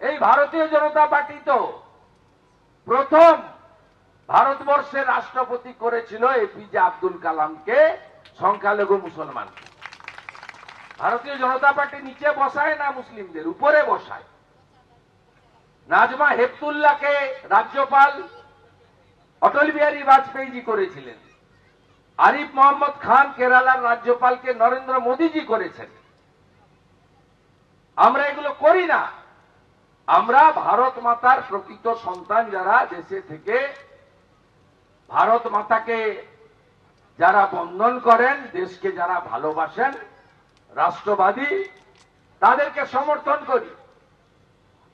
এই ভারতীয় জনতা পার্টি তো প্রথম ভারতবর্ষের রাষ্ট্রপতি করেছিল এপিজে আব্দুল কালামকে সংখ্যালঘু মুসলমান। ভারতীয় জনতা পার্টি নিচে বসায় না মুসলিমদের? উপরে বসায়। নাজমা হেপতুল্লাহকে রাজ্যপাল অটল বিহারী বাজপেয়ীজি করেছিলেন। আরিফ মোহাম্মদ খান কেরালার রাজ্যপালকে নরেন্দ্র মোদীজি করেছেন। আমরা এগুলো করি না। আমরা ভারত মাতার প্রকৃত সন্তান যারা দেশে থেকে ভারত মাতাকে যারা বন্ধন করেন, দেশকে যারা ভালোবাসেন, রাষ্ট্রবাদী, তাদেরকে সমর্থন করি।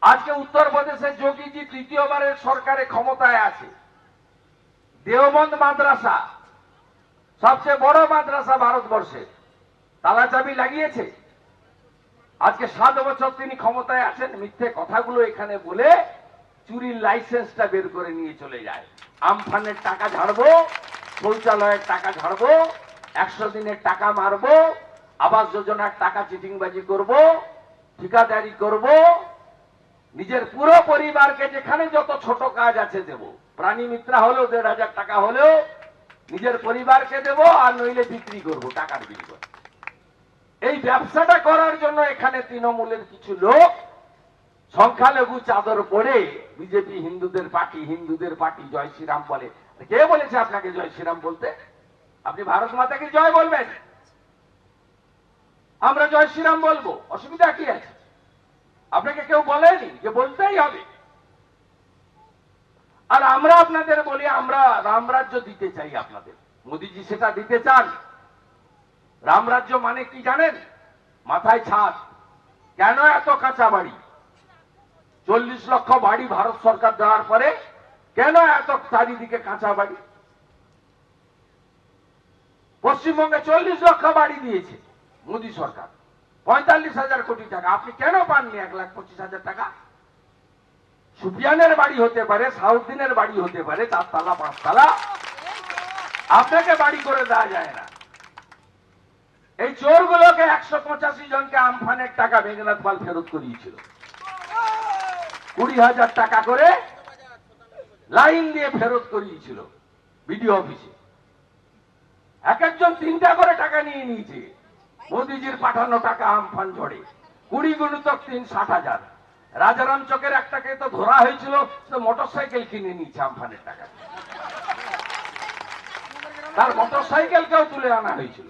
আজকে উত্তরপ্রদেশে যোগীজি তৃতীয়বারের সরকারে ক্ষমতায় আছে। দেওবন্দ মাদ্রাসা, সবচেয়ে বড় মাদ্রাসা ভারতবর্ষে তালা চাবি লাগিয়েছে। আজকে সাত বছর তিনি ক্ষমতায় আছেন, মিথ্যে কথাগুলো এখানে বলে চুরির লাইসেন্সটা বের করে নিয়ে চলে যায়। আমফানের টাকা ঝাড়বো, শৌচালয়ের টাকা ঝাড়বো, একশো দিনের টাকা মারবো, আবাস যোজনার টাকা চিটিংবাজি করব, ঠিকাদারি করব, নিজের পুরো পরিবারকে যেখানে যত ছোট কাজ আছে দেব। প্রাণী মিত্রা হলেও দেড় হাজার টাকা হলেও নিজের পরিবারকে দেব আর নইলে বিক্রি করব টাকার বিনিময়ে। এই ব্যবসাটা করার জন্য এখানে তৃণমূলের কিছু লোক সংখ্যালঘু চাদর পরে বিজেপি হিন্দুদের পার্টি হিন্দুদের পার্টি জয় শ্রীরাম বলে। কে বলেছে আপনাকে জয় শ্রীরাম বলতে? আপনি ভারত মাতাকে জয় বলবেন? আমরা জয় শ্রীরাম বলব, অসুবিধা কি আছে? আপনাকে কেউ বলেনি যে বলতেই হবে। আর আমরা আপনাদের বলি, আমরা রামরাজ্য দিতে চাই আপনাদের। মোদিজি সেটা দিতে চান। রামরাজ্য মানে কি জানেন? মাথায় ছাদ। কেন এত কাঁচা বাড়ি? চল্লিশ লক্ষ বাড়ি ভারত সরকার দেওয়ার পরে কেন এত চারিদিকে কাঁচা বাড়ি? পশ্চিমবঙ্গে চল্লিশ লক্ষ বাড়ি দিয়েছে মোদী সরকার। পঁয়তাল্লিশ হাজার কোটি টাকা। আপনি কেন পাননি এক লাখ পঁচিশ হাজার টাকা? সুফিয়ানের বাড়ি হতে পারে সাউদ্দিনের বাড়ি হতে পারে, চারতলা, পাঁচতলা। আপনাকে বাড়ি করে দেওয়া যায় না। এই চোরগুলোকে একশো পঁচাশি জনকে আমফানের টাকা মেঘনাথ পাল ফেরত করিয়েছিল। কুড়ি হাজার টাকা করে লাইন দিয়ে ফেরত করিয়েছিল বিডিও অফিসে। এক একজন তিনটা করে টাকা নিয়ে নিয়েছে। মোদিজির পাঠানো টাকা আমফান ঝড়ে। কুড়ি গুণিতক তিন, ষাট হাজার। রাজারাম চকের একটাকে তো ধরা হয়েছিল তো মোটর সাইকেল কিনে নিয়েছে আমফানের টাকা। তার মোটর সাইকেলকেও তুলে আনা হয়েছিল।